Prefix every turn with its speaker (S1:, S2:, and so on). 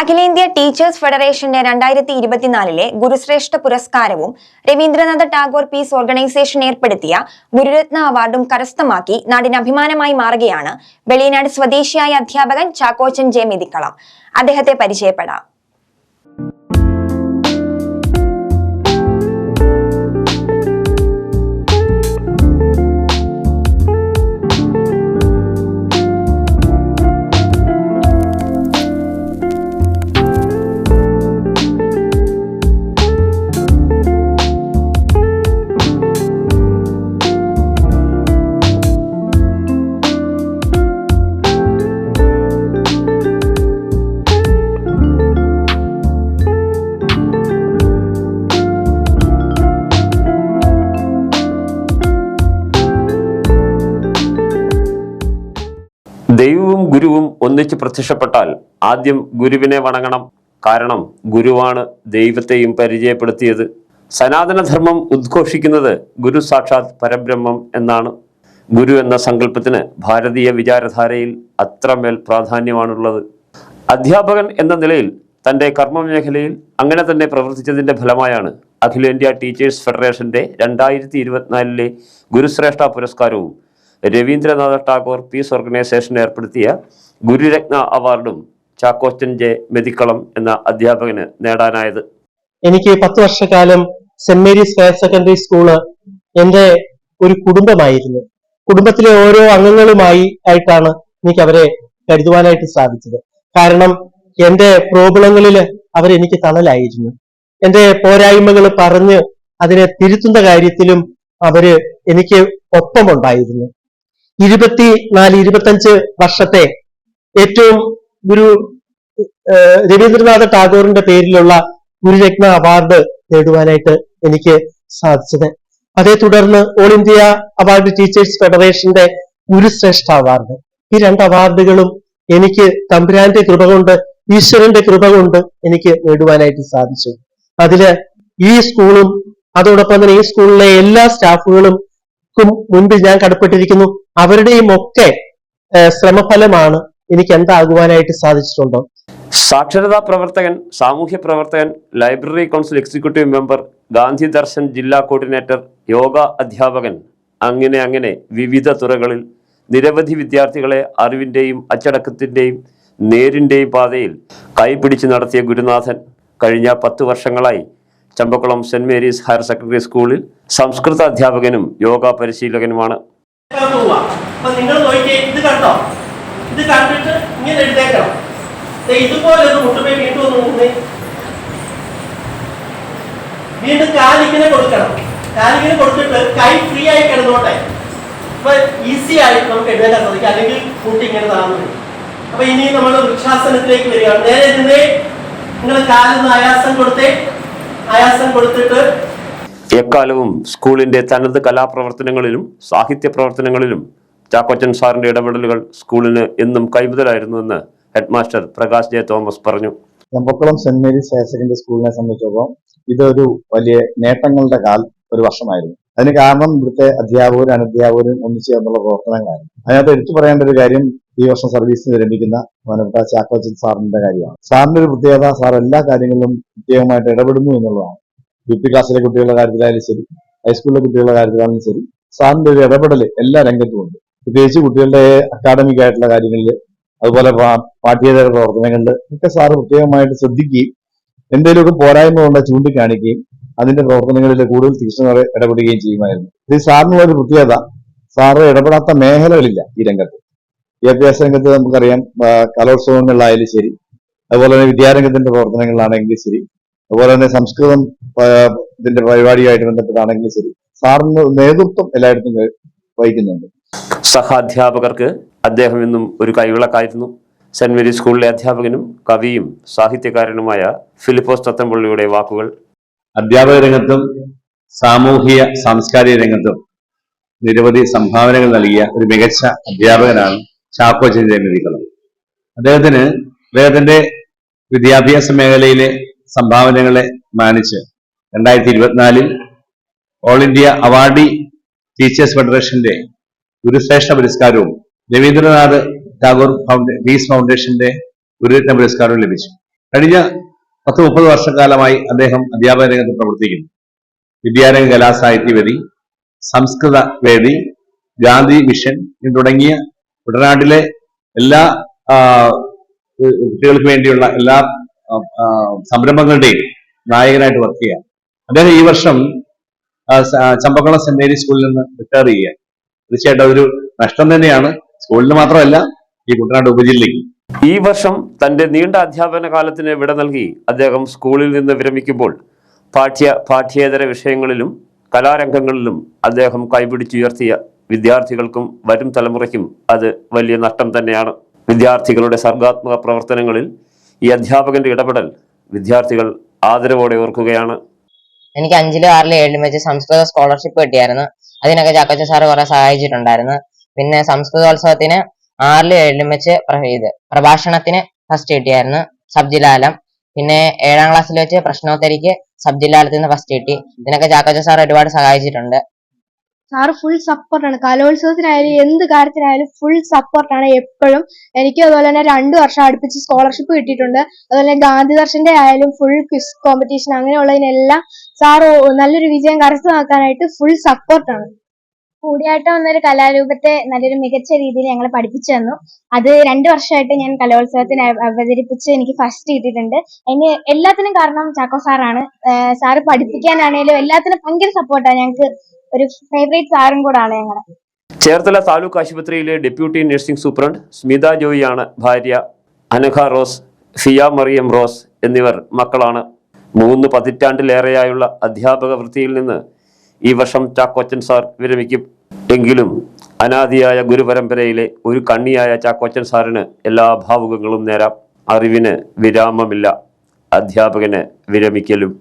S1: അഖിലേന്ത്യാ ടീച്ചേഴ്സ് ഫെഡറേഷന്റെ രണ്ടായിരത്തി ഇരുപത്തിനാലിലെ ഗുരുശ്രേഷ്ഠ പുരസ്കാരവും രവീന്ദ്രനാഥ ടാഗോർ പീസ് ഓർഗനൈസേഷൻ ഏർപ്പെടുത്തിയ ഗുരുരത്ന അവാർഡും കരസ്ഥമാക്കി നാടിന് അഭിമാനമായി മാറുകയാണ് വെളിയനാട് സ്വദേശിയായ അധ്യാപകൻ ചാക്കോച്ചൻ ജെ മെതിക്കളം. അദ്ദേഹത്തെ പരിചയപ്പെടാം.
S2: ദൈവവും ഗുരുവും ഒന്നിച്ച് പ്രത്യക്ഷപ്പെട്ടാൽ ആദ്യം ഗുരുവിനെ വണങ്ങണം. കാരണം ഗുരുവാണ് ദൈവത്തെയും പരിചയപ്പെടുത്തിയത്. സനാതനധർമ്മം ഉദ്ഘോഷിക്കുന്നത് ഗുരു സാക്ഷാത് പരബ്രഹ്മം എന്നാണ്. ഗുരു എന്ന സങ്കല്പത്തിന് ഭാരതീയ വിചാരധാരയിൽ അത്രമേൽ പ്രാധാന്യമാണുള്ളത്. അധ്യാപകൻ എന്ന നിലയിൽ തന്റെ കർമ്മമേഖലയിൽ അങ്ങനെ തന്നെ പ്രവർത്തിച്ചതിന്റെ ഫലമായാണ് അഖിലേന്ത്യാ ടീച്ചേഴ്സ് ഫെഡറേഷന്റെ രണ്ടായിരത്തി ഇരുപത്തിനാലിലെ ഗുരുശ്രേഷ്ഠ പുരസ്കാരവും രവീന്ദ്രനാഥ ടാഗോർ പീസ് ഓർഗനൈസേഷൻ ഏർപ്പെടുത്തിയ ഗുരുരത്ന അവാർഡും ചാക്കോച്ചൻ ജെ മെതിക്കളം എന്ന അധ്യാപകന് നേടാനായത്.
S3: എനിക്ക് പത്ത് വർഷക്കാലം saint Mary's higher secondary school എന്റെ ഒരു കുടുംബമായിരുന്നു. കുടുംബത്തിലെ ഓരോ അംഗങ്ങളുമായി ആയിട്ടാണ് എനിക്ക് അവരെ കരുതുവാനായിട്ട് സാധിച്ചത്. കാരണം എന്റെ പ്രോബ്ലങ്ങളിൽ അവരെനിക്ക് തണലായിരുന്നു. എന്റെ പോരായ്മകൾ പറഞ്ഞ് അതിനെ തിരുത്തുന്ന കാര്യത്തിലും അവർ എനിക്ക് ഒപ്പമുണ്ടായിരുന്നു. ഇരുപത്തി നാല് ഇരുപത്തഞ്ച് വർഷത്തെ ഏറ്റവും ഗുരു രവീന്ദ്രനാഥ ടാഗോറിന്റെ പേരിലുള്ള ഗുരുരത്ന അവാർഡ് നേടുവാനായിട്ട് എനിക്ക് സാധിച്ചത്. അതേ തുടർന്ന് ഓൾ ഇന്ത്യ അവാർഡ് ടീച്ചേഴ്സ് ഫെഡറേഷന്റെ ഗുരുശ്രേഷ്ഠ അവാർഡ്. ഈ രണ്ട് അവാർഡുകളും എനിക്ക് തമ്പുരാന്റെ കൃപ കൊണ്ട് ഈശ്വരന്റെ കൃപ കൊണ്ട് എനിക്ക് നേടുവാനായിട്ട് സാധിച്ചു. അതിൽ ഈ സ്കൂളും അതോടൊപ്പം തന്നെ ഈ സ്കൂളിലെ എല്ലാ സ്റ്റാഫുകളും മുൻപിൽ ഞാൻ കടപ്പെട്ടിരിക്കുന്നു. അവരുടെയും ഒക്കെ ശ്രമഫലമാണ് എനിക്ക് എന്താകുവാനായിട്ട് സാധിച്ചിട്ടുണ്ടോ?
S2: സാക്ഷരതാ പ്രവർത്തകൻ സാമൂഹ്യ പ്രവർത്തകൻ library council executive member Gandhi Darshan ജില്ലാ കോർഡിനേറ്റർ യോഗ അധ്യാപകൻ അങ്ങനെ അങ്ങനെ വിവിധ തുറകളിൽ നിരവധി വിദ്യാർത്ഥികളെ അറിവിന്റെയും അച്ചടക്കത്തിന്റെയും നേരിന്റെയും പാതയിൽ കൈപിടിച്ച് നടത്തിയ ഗുരുനാഥൻ കഴിഞ്ഞ പത്ത് വർഷങ്ങളായി Champakulam saint Mary's higher secondary സ്കൂളിൽ സംസ്കൃത അധ്യാപകനും യോഗ പരിശീലകനുമാണ്.
S4: നിങ്ങൾ ഇത് കണ്ടോ? ഇത് കണ്ടിട്ട് ഇങ്ങനെ എഴുതേക്കണം. ദേ ഇതുപോലെ ഒരു മുട്ടുമേ വീണ്ടും ഒന്ന് വീണ്ടും കാലിങ്ങനെ കൊടുക്കണം. കാലിങ്ങനെ കൊടുത്തിട്ട് കൈ ഫ്രീ ആയി കിടന്നോട്ടെ. അപ്പൊ ഈസി ആയിട്ട് നമുക്ക് എഴുതേക്കാൻ സാധിക്കും. അല്ലെങ്കിൽ കൂട്ടി ഇങ്ങനെ താഴ്ന്നു വരും. അപ്പൊ ഇനി നമ്മൾ വൃക്ഷാസനത്തിലേക്ക് വരികയാണ്. നേരെ നിന്നേ നിങ്ങൾ കാലിന്ന് ആയാസം കൊടുത്തേ. ആയാസം കൊടുത്തിട്ട്
S2: എക്കാലവും സ്കൂളിന്റെ തനത് കലാപ്രവർത്തനങ്ങളിലും സാഹിത്യ പ്രവർത്തനങ്ങളിലും ചാക്കോച്ചൻ സാറിന്റെ ഇടപെടലുകൾ സ്കൂളിന് എന്നും കൈമുതലായിരുന്നുവെന്ന് head master Prakash J Thomas പറഞ്ഞു.
S5: Chembakulam saint Mary's higher secondary സ്കൂളിനെ സംബന്ധിച്ചിടത്തോളം ഇതൊരു വലിയ നേട്ടങ്ങളുടെ കാൽ ഒരു വർഷമായിരുന്നു. അതിന് കാരണം ഇവിടുത്തെ അധ്യാപകരും അനധ്യാപകരും ഒന്നിച്ചു എന്നുള്ള പ്രവർത്തനങ്ങളാണ്. അതിനകത്ത് എടുത്തു പറയേണ്ട ഒരു കാര്യം ഈ വർഷം സർവീസിന് വിരമിക്കുന്ന മനപ്പെട്ട ചാക്കോച്ചൻ സാറിന്റെ കാര്യമാണ്. സാറിന്റെ ഒരു പ്രത്യേകത സാർ എല്ലാ കാര്യങ്ങളിലും പ്രത്യേകമായിട്ട് ഇടപെടുന്നു എന്നുള്ളതാണ്. യു പി ക്ലാസ്സിലെ കുട്ടികളുടെ കാര്യത്തിലായാലും ശരി ഹൈസ്കൂളിലെ കുട്ടികളുടെ കാര്യത്തിലായാലും ശരി സാറിന്റെ ഒരു ഇടപെടൽ എല്ലാ രംഗത്തും ഉണ്ട്. പ്രത്യേകിച്ച് കുട്ടികളുടെ അക്കാഡമിക് ആയിട്ടുള്ള കാര്യങ്ങളിൽ അതുപോലെ പാഠ്യേതര പ്രവർത്തനങ്ങളിൽ ഒക്കെ സാറ് പ്രത്യേകമായിട്ട് ശ്രദ്ധിക്കുകയും എന്തെങ്കിലുമൊക്കെ പോരായ്മ കൊണ്ട് ചൂണ്ടിക്കാണിക്കുകയും അതിന്റെ പ്രവർത്തനങ്ങളിൽ കൂടുതൽ തീക്ഷ്ണത ഇടപെടുകയും ചെയ്യുമായിരുന്നു. ഇത് സാറിനുള്ള ഒരു പ്രത്യേകത. സാറ് ഇടപെടാത്ത മേഖലകളില്ല ഈ രംഗത്ത്. വിദ്യാഭ്യാസ രംഗത്ത് നമുക്കറിയാം കലോത്സവങ്ങളിലായാലും ശരി അതുപോലെ തന്നെ വിദ്യാരംഗത്തിന്റെ പ്രവർത്തനങ്ങളിലാണെങ്കിലും ശരി അതുപോലെ തന്നെ സംസ്കൃതം ഇതിന്റെ പരിപാടിയായിട്ട് ബന്ധപ്പെട്ടാണെങ്കിലും ശരി സാറിന് നേതൃത്വം എല്ലായിടത്തും വഹിക്കുന്നുണ്ട്.
S2: സഹാധ്യാപകർക്ക് അദ്ദേഹം എന്നും ഒരു കൈവിളക്കായിരുന്നു. സെന്റ് മേരീസ് സ്കൂളിലെ അധ്യാപകനും കവിയും സാഹിത്യകാരനുമായ ഫിലിപ്പോസ് തത്തമ്പള്ളിയുടെ വാക്കുകൾ
S6: അധ്യാപക രംഗത്തും സാമൂഹിക സാംസ്കാരിക രംഗത്തും നിരവധി സംഭാവനകൾ നൽകിയ ഒരു മികച്ച അധ്യാപകനാണ് ചാക്കോ ചന്ദ്രനിധികളും അദ്ദേഹത്തിന് അദ്ദേഹത്തിന്റെ വിദ്യാഭ്യാസ മേഖലയിലെ സംഭാവനകളെ മാനിച്ച് രണ്ടായിരത്തി ഇരുപത്തിനാലിൽ ഓൾ ഇന്ത്യ അവാർഡി ടീച്ചേഴ്സ് ഫെഡറേഷന്റെ ഗുരുശ്രേഷ്ഠ പുരസ്കാരവും രവീന്ദ്രനാഥ് ടാഗോർ ഫൗണ്ട പീസ് ഫൗണ്ടേഷന്റെ ഗുരുരത്ന പുരസ്കാരവും ലഭിച്ചു. കഴിഞ്ഞ പത്ത് മുപ്പത് വർഷക്കാലമായി അദ്ദേഹം അധ്യാപക രംഗത്ത് പ്രവർത്തിക്കുന്നു. വിദ്യാരംഗ കലാസാഹിത്യവേദി സംസ്കൃത വേദി ഗാന്ധി മിഷൻ തുടങ്ങിയ കുട്ടനാട്ടിലെ എല്ലാ കുട്ടികൾക്ക് വേണ്ടിയുള്ള എല്ലാ സംരംഭങ്ങളുടെയും നായകനായിട്ട് വർക്ക് ചെയ്യാം അദ്ദേഹം ഈ വർഷം ചമ്പക്കുളം സെന്റ് മേരി സ്കൂളിൽ നിന്ന് റിട്ടയർ ചെയ്യുക തീർച്ചയായിട്ടും അതൊരു നഷ്ടം തന്നെയാണ്. സ്കൂളിന് മാത്രമല്ല ഈ കുട്ടനാട് ഉപജില്ലയ്ക്ക്.
S2: ഈ വർഷം തന്റെ നീണ്ട അധ്യാപന കാലത്തിന് വിട നൽകി അദ്ദേഹം സ്കൂളിൽ നിന്ന് വിരമിക്കുമ്പോൾ പാഠ്യ പാഠ്യേതര വിഷയങ്ങളിലും കലാരംഗങ്ങളിലും അദ്ദേഹം കൈപിടിച്ചുയർത്തിയ വിദ്യാർത്ഥികൾക്കും വരും തലമുറയ്ക്കും അത് വലിയ നഷ്ടം തന്നെയാണ്. വിദ്യാർത്ഥികളുടെ സർഗാത്മക പ്രവർത്തനങ്ങളിൽ ഈ അധ്യാപകന്റെ ഇടപെടൽ വിദ്യാർത്ഥികൾ ആദരവോടെ ഓർക്കുകയാണ്.
S7: എനിക്ക് അഞ്ചിലും ആറിലും ഏഴിലും വെച്ച് സംസ്കൃത സ്കോളർഷിപ്പ് കിട്ടിയായിരുന്നു. അതിനൊക്കെ ചാക്കോച്ച സാറ് കുറെ സഹായിച്ചിട്ടുണ്ടായിരുന്നു. പിന്നെ സംസ്കൃതോത്സവത്തിന് ഏഴിലും വെച്ച് ഇത് പ്രഭാഷണത്തിന് ഫസ്റ്റ് കിട്ടിയായിരുന്നു. സബ് ജില്ലാലം പിന്നെ ഏഴാം ക്ലാസ്സിൽ വെച്ച് പ്രശ്നോത്തരിക്ക് സബ് ജില്ലാലത്തിൽ നിന്ന് ഫസ്റ്റ് കിട്ടി. ഇതിനൊക്കെ ചാക്കോച്ച സാർ ഒരുപാട് സഹായിച്ചിട്ടുണ്ട്.
S8: സാർ ഫുൾ സപ്പോർട്ട് സപ്പോർട്ടാണ് കലോത്സവത്തിനായാലും എന്ത് കാര്യത്തിനായാലും ഫുൾ സപ്പോർട്ടാണ് എപ്പോഴും. എനിക്ക് അതുപോലെ തന്നെ രണ്ടു വർഷം അടുപ്പിച്ച് സ്കോളർഷിപ്പ് കിട്ടിയിട്ടുണ്ട്. അതുപോലെ ഗാന്ധി ദർശന്റെ ആയാലും ഫുൾ ക്വിസ് കോമ്പറ്റീഷൻ അങ്ങനെയുള്ളതിനെല്ലാം സാർ നല്ലൊരു വിജയം കരസ്ഥമാക്കാനായിട്ട് ഫുൾ സപ്പോർട്ടാണ് കൂടിയാട്ടം എന്നൊരു കലാരൂപത്തെ നല്ലൊരു മികച്ച രീതിയിൽ ഞങ്ങൾ പഠിപ്പിച്ചു തന്നു. അത് രണ്ടു വർഷമായിട്ട് ഞാൻ കലോത്സവത്തിന് അവ- അവതരിപ്പിച്ച് എനിക്ക് ഫസ്റ്റ് കിട്ടിയിട്ടുണ്ട്. അതിന് എല്ലാത്തിനും കാരണം ചാക്കോ സാറാണ്. സാറ് പഠിപ്പിക്കാനാണേലും എല്ലാത്തിനും ഭയങ്കര സപ്പോർട്ടാണ്. ഞങ്ങൾക്ക് ഒരു ഫേവറേറ്റ് സാറും കൂടാണ് ഞങ്ങളുടെ
S2: ചേർത്തല താലൂക്ക് ആശുപത്രിയിലെ ഡെപ്യൂട്ടി നഴ്സിംഗ് സൂപ്രണ്ട് സ്മിത ജോയിയാണ് ഭാര്യ. അനഘ റോസ് ഫിയ മറിയം റോസ് എന്നിവർ മക്കളാണ്. മൂന്ന് പതിറ്റാണ്ടിലേറെയായുള്ള അധ്യാപക വൃത്തിയിൽ നിന്ന് ഈ വർഷം ചാക്കോച്ചൻ സാർ വിരമിക്കും. എങ്കിലും അനാദിയായ ഗുരുപരമ്പരയിലെ ഒരു കണ്ണിയായ ചാക്കോച്ചൻ സാറിന് എല്ലാ ഭാവുകങ്ങളും നേരാം. അറിവിന് വിരാമമില്ല. അധ്യാപകന് വിരമിക്കലും.